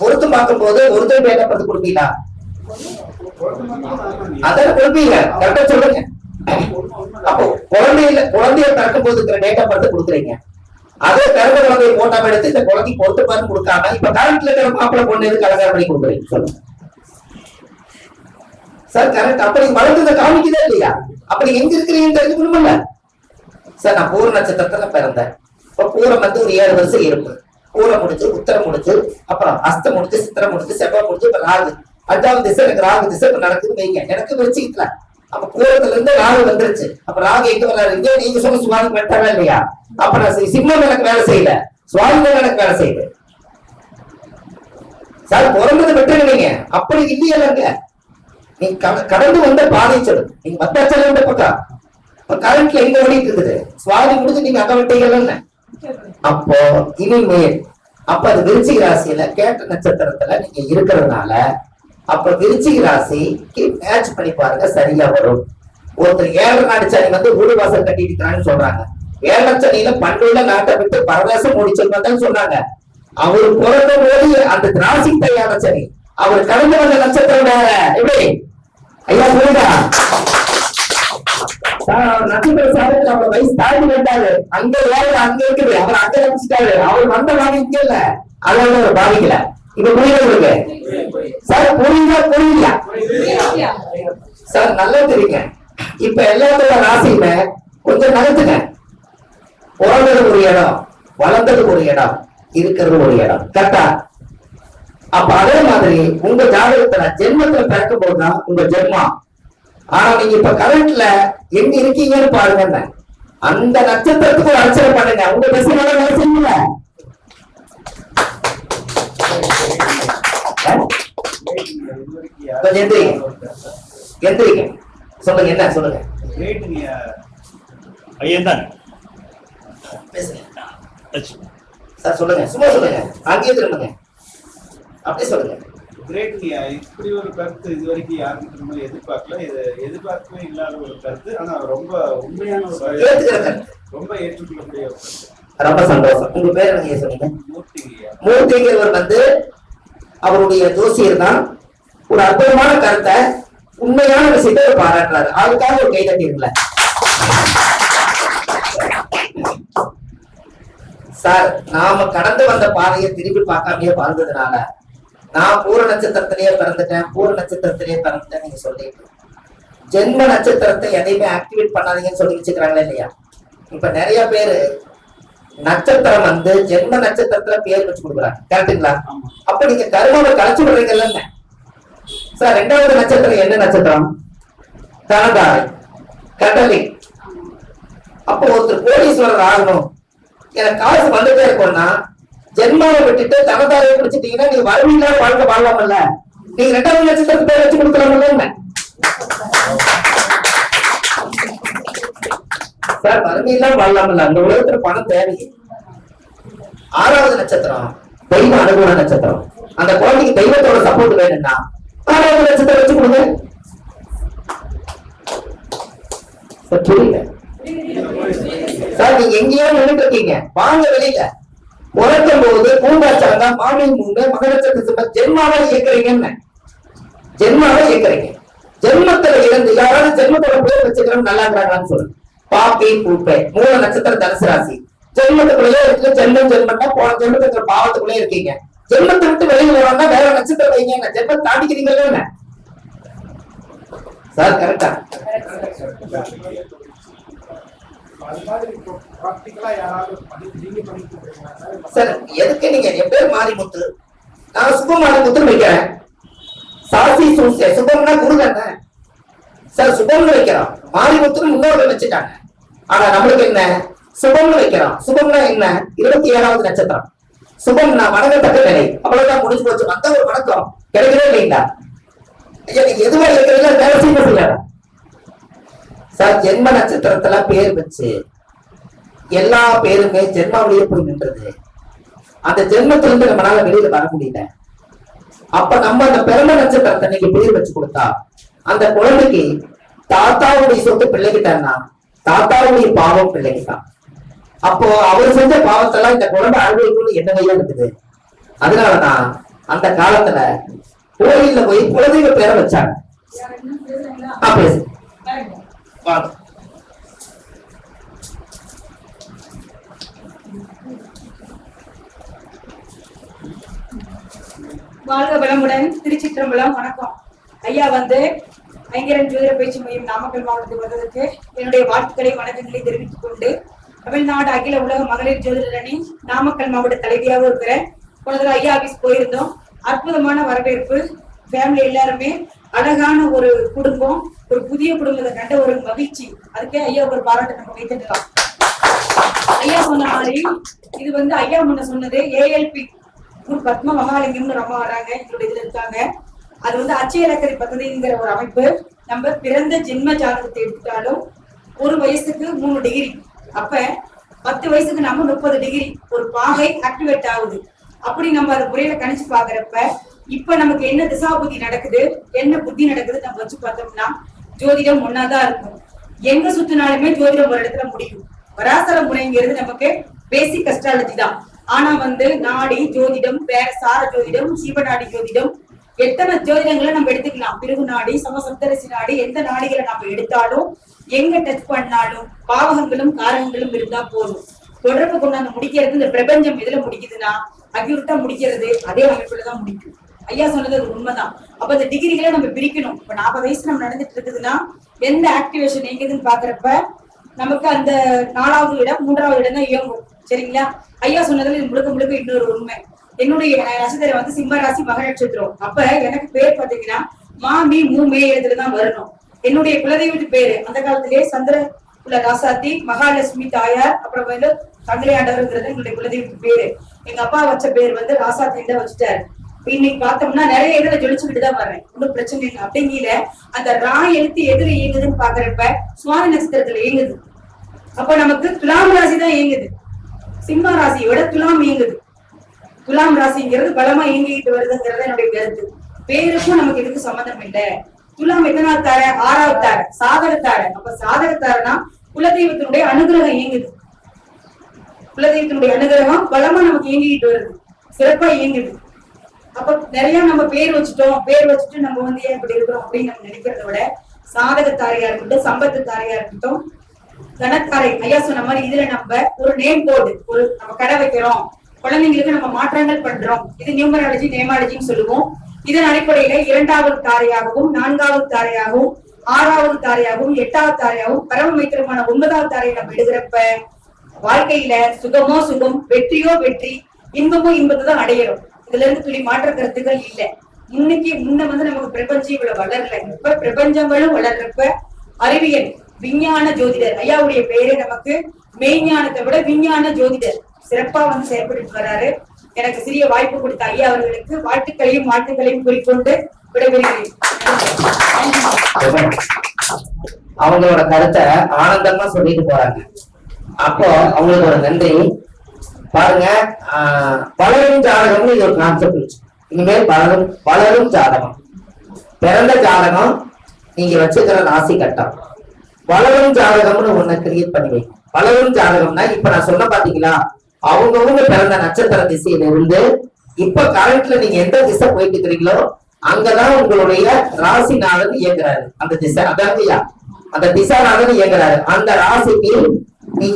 பொருத்தம் பார்க்கும் போது ஒருத்தர் டேட் பார்த்து கொடுப்பீங்களா? அதான் கொடுப்பீங்க. கரெக்டா சொல்லுங்க. அப்போ குழந்தையில குழந்தைய பிறக்கும் போது இருக்கிற டேட்டா பார்த்து கொடுக்குறீங்க. அதே பிறந்த குழந்தைய போட்டோ எடுத்து இந்த குழந்தைக்கு பொறுத்து பார்த்து கொடுக்காம இப்ப கரண்ட்ல இருக்கிற மாப்பிள்ள பொண்ணு எதுக்கு அலங்காரம் பண்ணி கொடுக்குறீங்க? சொல்லுங்க. சார் கரெக்ட் அப்ப நீங்க வளர்ந்ததை காமிக்குதா இல்லையா? அப்ப நீங்க எங்க இருக்கிறீங்கன்னு தெரிஞ்சுக்கணும்ல சார் நான் பூர நட்சத்திரத்துல பிறந்தேன். இப்ப பூரம் வந்து ஒரு ஏழு வருஷம் இருக்கும் பூரம் முடிச்சு உத்தரம் முடிச்சு அப்புறம் அஸ்தம் முடிச்சு சித்திரம் முடிச்சு செவ்வாய் முடிச்சு இப்ப ராகு. அஞ்சாவது திசை எனக்கு ராகு திசை இப்ப நடக்குது வைங்க. எனக்கு விருச்சிக்கல அப்ப பூரத்துல இருந்து ராகு வந்துருச்சு. அப்ப ராகு எங்க வர்றாரு? இங்கே நீங்க சொன்ன சுவாமி வெட்டவே இல்லையா? அப்ப நான் சிம்மம் எனக்கு வேலை செய்யல. சுவாமி எனக்கு வேலை செய்யுது. சார் பிறந்தது வெட்டுங்க அப்படி இல்லையல்லங்க. நீ கடந்து வந்த பாதை சொல்லு. நீங்க பத்தாச்சல இந்த பக்கம். இப்ப கரண்ட்ல எங்க ஓடிட்டு இருக்குது? சுவாதி முடிஞ்சு நீங்க அங்க விட்டீங்கல்ல அப்போ இனிமேல் அப்ப அது விருச்சிக ராசியில கேட்ட நட்சத்திரத்துல நீங்க இருக்கிறதுனால அப்ப விருச்சிக ராசிக்கு மேட்ச் பண்ணி பாருங்க சரியா வரும். ஒருத்தர் ஏழரை நாடு வந்து வீடு வாசல் கட்டிட்டு சொல்றாங்க. ஏழரை சனியில பண்டுள்ள நாட்டை விட்டு பரதேசம் முடிச்சிருந்தான்னு சொன்னாங்க அவர் பிறந்த போது அந்த ராசி தயார சனி. அவர் கடந்து வந்த நட்சத்திரம் வேற. எப்படி? ஐயா சொல்லுங்க. நட்சத்திர சாதத்தில் அவர் வயசு தாண்டி விட்டாரு அங்க வேலை அங்க இருக்குது. அவர் அங்க நினைச்சிட்டாரு அவர் வந்த வாங்க இங்க இல்ல. அதனால அவர் பாதிக்கல. இது புரியுது உங்களுக்கு? சார் புரியுதா புரியல சார் நல்லா தெரியுங்க. இப்ப எல்லாத்தோட ராசியுமே கொஞ்சம் நகர்த்துங்க. பிறந்தது ஒரு இடம் வளர்ந்தது ஒரு இடம் இருக்கிறது ஒரு இடம் கரெக்டா அப்ப அதே மாதிரி உங்க ஜாதகத்துல ஜென்மத்துல பிறக்கும் போதுதான் உங்க ஜென்மம். ஆனா நீங்க இப்ப கரண்ட்ல எங்க இருக்கீங்கன்னு பாருங்க அந்த நட்சத்திரத்துக்கு ஒரு அர்ச்சனை பண்ணுங்க. உங்க வேலை கொஞ்சம் எந்திரிங்க. எந்திரிங்க. சொல்லுங்க என்ன? சொல்லுங்க. ஐயன் தான் சார் சொல்லுங்க. சும்மா சொல்லுங்க. அங்கேயே திரும்புங்க. அப்படியே சொல்லுங்க. கிரேட்ங்கய்யா இப்படி ஒரு கருத்து இது வரைக்கும் யாருக்கும் திரும்ப எதிர்பார்க்கல. இது எதிர்பார்க்கவே இல்லாத ஒரு கருத்து. ஆனா ரொம்ப உண்மையான ஒரு. ரொம்ப ஏற்றுக்கொள்ளக்கூடிய ஒரு கருத்து. ரொம்ப சந்தோஷம். உங்க பேர் என்ன சொன்னீங்க? மூர்த்திங்கய்யா மூர்த்திங்கிறவர் வந்து அவருடைய ஜோசியர் தான். ஒரு அற்புதமான கருத்தை உண்மையான விஷயத்தை அவர் பாராட்டுறாரு. அதுக்காக ஒரு கை தட்டிருங்கள சார் நாம கடந்து வந்த பாதையை திருப்பி பார்க்காமயே வாழ்ந்ததுனால நான் பூர நட்சத்திரத்திலேயே பிறந்துட்டேன் பூர நட்சத்திரத்திலேயே பிறந்துட்டேன் நீங்க சொல்லிட்டு ஜென்ம நட்சத்திரத்தை எதையுமே ஆக்டிவேட் பண்ணாதீங்கன்னு சொல்லி வச்சுக்கிறாங்களே இல்லையா? இப்ப நிறைய பேரு நட்சத்திரம் வந்து ஜென்ம நட்சத்திரத்துல பேர் வச்சு கொடுக்குறாங்க. கரெக்டுங்களா அப்ப நீங்க கருமாவை கலைச்சு விடுறீங்கல்ல சார் ரெண்டாவது நட்சத்திரம் என்ன நட்சத்திரம்? தனதாரை. கடலி அப்போ ஒருத்தர் கோடீஸ்வரர் ஆகணும். எனக்கு காசு வந்துட்டே இருக்கும்னா ஜென்மாவை விட்டுட்டு தனதாரை பிடிச்சிட்டீங்கன்னா நீங்க வறுமையில்லாத வாழ்க்கை வாழலாமல்ல? நீங்க ரெண்டாவது லட்சத்துக்கு பேர் வச்சு கொடுக்கலாமல்ல சார் வறுமையெல்லாம் வாழலாமல்ல. அந்த உலகத்துல பணம் தேவை ஆறாவது நட்சத்திரம் தெய்வ அனுகூல நட்சத்திரம். அந்த குழந்தைக்கு தெய்வத்தோட சப்போர்ட் வேணும்னா ஆறாவது நட்சத்திரம் வச்சு கொடுங்க. புரியல. சார் நீங்க எங்கேயோ நின்றுட்டு இருக்கீங்க. வாங்க வெளியில. உறக்கும் போது பூங்காச்சாங்க மாமி மூங்க மகரச்சத்திர ஜென்மாவை இயக்குறீங்கன்னு. ஜென்மாவை இயக்குறீங்க. ஜென்மத்துல இருந்து யாராவது ஜென்மத்தோட பேர் வச்சுக்கிறோம் நல்லா இருக்கிறாங்களான்னு சொல்லுங்க பாப்பி பூப்பை மூல நட்சத்திரம் தனுசு ராசி. ஜென்மத்துக்குள்ளேயே இருக்கு ஜென்மம் ஜென்மம்னா போன ஜென்மத்துக்கு பாவத்துக்குள்ளே இருக்கீங்க. ஜென்மத்தை விட்டு வெளியில் வரணும்னா வேற நட்சத்திரம் வைங்க. ஜென்மம் தாண்டிக்கிறீங்கல்ல என்ன? சார் கரெக்டா சார் எதுக்கு நீங்க என் பேர் மாரிமுத்து நான் சுப மாரிமுத்துன்னு வைக்கிறேன் சாசி சூசிய சுபம்னா குரு தானே சார் சுபம்னு வைக்கிறோம். மாரிமுத்துன்னு முன்னோர்கள் வச்சுட்டாங்க. ஆனா நம்மளுக்கு என்ன? சுபம்னு வைக்கிறோம். சுபம்னா என்ன? இருபத்தி ஏழாவது நட்சத்திரம். சுபம்னா வணங்கத்தக்க நிலை. அவ்வளவுதான் முடிஞ்சு போச்சு. வந்த ஒரு வணக்கம். கிடைக்கவே இல்லைங்களா? எதுவா இருக்கிறீங்க வேலை செய்ய முடியல சார் ஜென்ம நட்சத்திரத்துல பேர் வச்சு எல்லா பேருமே ஜென்மாவிலேயே போய் நின்றது. அந்த ஜென்மத்திலிருந்து நம்மளால வெளியில வர முடியல. அப்ப நம்ம அந்த பிறந்த நட்சத்திரத்தை நீங்க பேர் வச்சு கொடுத்தா அந்த குழந்தைக்கு தாத்தாவுடைய சொத்து பிள்ளைகிட்டான்னா தாத்தாவுடைய பாவம் பிள்ளைகிட்டான் அப்போ அவர் செஞ்ச பாவத்தெல்லாம் இந்த குழந்தை அனுபவிக்கணும்னு என்ன கையில இருக்குது? அதனாலதான் அந்த காலத்துல கோயில்ல போய் குழந்தைங்க பேரை வச்சாங்க. ஆ, பேசு. வாங்க. வாழ்க வளமுடன் திருச்சிற்றம்பலம். வணக்கம். ஐயா வந்து ஐங்கரன் ஜோதிட பயிற்சி மையம் நாமக்கல் மாவட்டத்தில் வந்ததற்கு என்னுடைய வாழ்த்துக்களை வணக்கங்களை தெரிவித்துக் கொண்டு தமிழ்நாடு அகில உலக மகளிர் ஜோதிடரணி நாமக்கல் மாவட்ட தலைவியாக இருக்கிறேன். போன ஐயா ஆபீஸ் போயிருந்தோம். அற்புதமான வரவேற்பு. ஃபேமிலி எல்லாருமே அழகான ஒரு குடும்பம் ஒரு புதிய குடும்பத்தை கண்ட ஒரு மகிழ்ச்சி. அதுக்கே ஐயா ஒரு பாராட்டு நம்ம வைத்துக்கலாம் ஐயா சொன்ன மாதிரி இது வந்து ஐயா முன்ன சொன்னது ஏஎல்பி பத்ம மகாலிங்கம்னு ரொம்ப வராங்க எங்களுடைய இதுல இருக்காங்க. அது வந்து அச்சய இலக்கரி பகுதிங்கிற ஒரு அமைப்பு. நம்ம பிறந்த ஜென்ம ஜாதகத்தை எடுத்துட்டாலும் ஒரு வயசுக்கு மூணு டிகிரி அப்ப பத்து வயசுக்கு நம்ம முப்பது டிகிரி ஒரு பாகை ஆக்டிவேட் ஆகுது. அப்படி நம்ம அதை முறையில கணிச்சு பாக்குறப்ப இப்ப நமக்கு என்ன திசா புத்தி நடக்குது? என்ன புத்தி நடக்குது? நம்ம வச்சு பார்த்தோம்னா ஜோதிடம் ஒன்னாதான் இருக்கும். எங்க சுத்தினாலுமே ஜோதிடம் ஒரு இடத்துல முடியும். வராசர முறைங்கிறது நமக்கு பேசிக் அஸ்ட்ராலஜி தான். ஆனா வந்து நாடி ஜோதிடம் வேற சார ஜோதிடம் சீவநாடி ஜோதிடம் எத்தனை ஜோதிடங்களை நம்ம எடுத்துக்கலாம்? பிறகு நாடி சமசப்தரசி நாடி எந்த நாடிகளை நம்ம எடுத்தாலும் எங்க டச் பண்ணாலும் பாவகங்களும் காரகங்களும் இருந்தா போதும். தொடர்பு கொண்டாந்து முடிக்கிறது இந்த பிரபஞ்சம் எதுல முடிக்குதுன்னா அக்யூரட்டா முடிக்கிறது அதே அமைப்புலதான் முடிக்கும். ஐயா சொன்னது ஒரு உண்மைதான். அப்ப அந்த டிகிரிகளை நம்ம பிரிக்கணும். இப்ப நாற்பது வயசு நம்ம நடந்துட்டு இருக்குதுன்னா எந்த ஆக்டிவேஷன் எங்குதுன்னு பாக்குறப்ப நமக்கு அந்த நாலாவது இடம் மூன்றாவது இடம் தான் இயங்கும். சரிங்களா? ஐயா சொன்னதுல இது முழுக்க முழுக்க இன்னொரு உண்மை. என்னுடைய நட்சத்திரம் வந்து சிம்ம ராசி மக நட்சத்திரம். அப்ப எனக்கு பேர் பாத்தீங்கன்னா மாமி மூமே இடத்துல தான் வரணும். என்னுடைய குலதெய்வத்து பேரு. அந்த காலத்திலேயே சந்திர குல ராசாத்தி மகாலட்சுமி தாயார் அப்புறம் வந்து தங்களையாண்டவர்ங்கிறது எங்களுடைய குலதெய்வத்து பேரு. எங்க அப்பா வச்ச பேர் வந்து ராசாத்தி தான் வச்சுட்டாரு. இன்னைக்கு பார்த்தோம்னா நிறைய இதுல ஜொலிச்சுக்கிட்டு தான் வர்றேன். ஒன்றும் பிரச்சனை இல்லை. அப்படிங்கிற அந்த ரா எழுத்து எதிர இயங்குதுன்னு பாக்குறப்ப சுவாமி நட்சத்திரத்துல இயங்குது. அப்ப நமக்கு துலாம் ராசி தான் இயங்குது. சிம்ம ராசியோட துலாம் இயங்குது. துலாம் ராசிங்கிறது பலமா இயங்கிட்டு வருதுங்கிறது என்னுடைய கருத்து. பேருக்கும் நமக்கு இதுக்கு சம்மந்தம் இல்ல. துலாம் எத்தனாவது தார ஆறாவது தார சாதகத்தார. அப்ப சாதகத்தாரனா குலதெய்வத்தினுடைய அனுகிரகம் இயங்குது. குலதெய்வத்தினுடைய அனுகிரகம் பலமா நமக்கு இயங்கிட்டு வருது. சிறப்பா இயங்குது. அப்ப நிறைய நம்ம பேர் வச்சுட்டோம். பேர் வச்சுட்டு நம்ம வந்து ஏன் இப்படி இருக்கிறோம் அப்படின்னு நம்ம நினைக்கிறத விட சாதக தாரையா இருக்கட்டும் சம்பத்து தாரையா இருக்கட்டும் தனத்தாரை ஐயா சொன்ன மாதிரி இதுல நம்ம ஒரு நேம் போர்டு ஒரு நம்ம கடை வைக்கிறோம். குழந்தைங்களுக்கு நம்ம மாற்றங்கள் பண்றோம். இது நியூமராலஜி நேமாலஜின்னு சொல்லுவோம். இதன் அடிப்படையில இரண்டாவது தாரையாகவும் நான்காவது தாரையாகவும் ஆறாவது தாரையாகவும் எட்டாவது தாரையாகவும் பரமமைத்திரமான ஒன்பதாவது தாரையை நம்ம எடுக்கிறப்ப வாழ்க்கையில சுகமோ சுகம் வெற்றியோ வெற்றி இன்பமோ இன்பத்தை தான் அடையிறோம். இதுல இருந்து துளி மாற்ற கருத்துக்கள் இல்ல. இன்னைக்கு முன்ன வந்து நமக்கு பிரபஞ்சம் இவ்வளவு வளரல. இப்ப பிரபஞ்சங்களும் வளர்றப்ப அறிவியல் விஞ்ஞான ஜோதிடர் ஐயாவுடைய பெயரே நமக்கு மெய்ஞானத்தை விட விஞ்ஞான ஜோதிடர் சிறப்பா வந்து செயல்பட்டு வர்றாரு எனக்கு சிறிய வாய்ப்பு கொடுத்த ஐயா அவர்களுக்கு வாழ்த்துக்களையும் வாழ்த்துக்களையும் குறிக்கொண்டு விடைபெறுகிறேன். அவங்களோட கருத்தை ஆனந்தமா சொல்லிட்டு போறாங்க. அப்போ அவங்களுக்கு ஒரு நன்றி பாருங்க ஆஹ், வளரும் ஜாதகம்னு இது ஒரு கான்செப்ட் இனிமேல் வளரும் வளரும் ஜாதகம். பிறந்த ஜாதகம் நீங்க வச்சுக்கிற ராசி கட்டம். வளரும் ஜாதகம்னு ஒண்ணு கிரியேட் பண்ணி வைக்கும் வளரும் ஜாதகம்னா இப்ப நான் சொன்ன பாத்தீங்களா? அவங்கவுங்க பிறந்த நட்சத்திர திசையில இருந்து இப்ப கரண்ட்ல நீங்க எந்த திசை போயிட்டு இருக்கிறீங்களோ அங்கதான் உங்களுடைய ராசி நாதன் இயங்குறாரு. அந்த திசை அதான் அந்த திசாநாதன் இயங்குறாரு. அந்த ராசிக்கு நீங்க